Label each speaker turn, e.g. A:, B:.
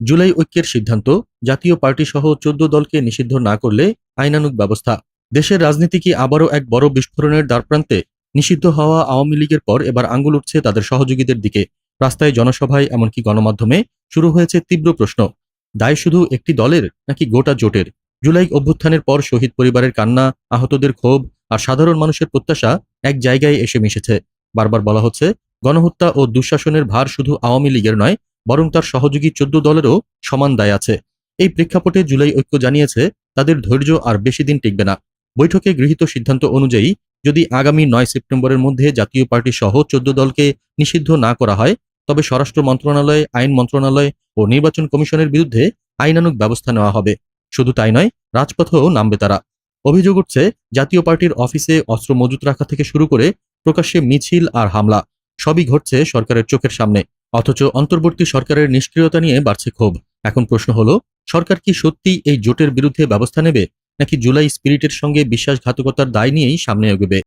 A: জুলাই ঐক্যের সিদ্ধান্ত, জাতীয় পার্টি সহ চোদ্দ দলকে নিষিদ্ধ না করলে আইনানুগ ব্যবস্থা। দেশের রাজনীতি কি আবারও এক বড় বিস্ফোরণের দ্বারপ্রান্তে নিষিদ্ধ হওয়া আওয়ামী লীগের পর এবার আঙ্গুল উঠছে তাদের সহযোগীদের দিকে। রাস্তায় জনসভায় এমনকি গণমাধ্যমে শুরু হয়েছে তীব্র প্রশ্ন, দায় শুধু একটি দলের নাকি গোটা জোটের? জুলাই অভ্যুত্থানের পর শহীদ পরিবারের কান্না, আহতদের ক্ষোভ আর সাধারণ মানুষের প্রত্যাশা এক জায়গায় এসে মিশেছে। বারবার বলা হচ্ছে, গণহত্যা ও দুঃশাসনের ভার শুধু আওয়ামী লীগের নয় বরং তার সহযোগী চোদ্দ দলেরও সমান দায় আছে। এই প্রেক্ষাপটে জুলাই ঐক্য জানিয়েছে, তাদের ধৈর্য আর বেশি দিন টিকবে না। বৈঠকে গৃহীত সিদ্ধান্ত অনুযায়ী, যদি আগামী নয় সেপ্টেম্বরের মধ্যে জাতীয় পার্টি সহ চোদ্দ দলকে নিষিদ্ধ না করা হয়, তবে স্বরাষ্ট্র মন্ত্রণালয়, আইন মন্ত্রণালয় ও নির্বাচন কমিশনের বিরুদ্ধে আইনানুগ ব্যবস্থা নেওয়া হবে। শুধু তাই নয়, রাজপথেও নামবে তারা। অভিযোগ উঠছে, জাতীয় পার্টির অফিসে অস্ত্র মজুত রাখা থেকে শুরু করে প্রকাশ্যে মিছিল আর হামলা, সবই ঘটছে সরকারের চোখের সামনে। অথচ অন্তর্বর্তী সরকারের নিষ্ক্রিয়তা নিয়ে বাড়ছে ক্ষোভ। এখন প্রশ্ন হলো, সরকার কি সত্যি এই জোটের বিরুদ্ধে ব্যবস্থা নেবে, নাকি জুলাই স্পিরিটের সঙ্গে বিশ্বাসঘাতকতার দায় নিয়েই সামনে এগোবে?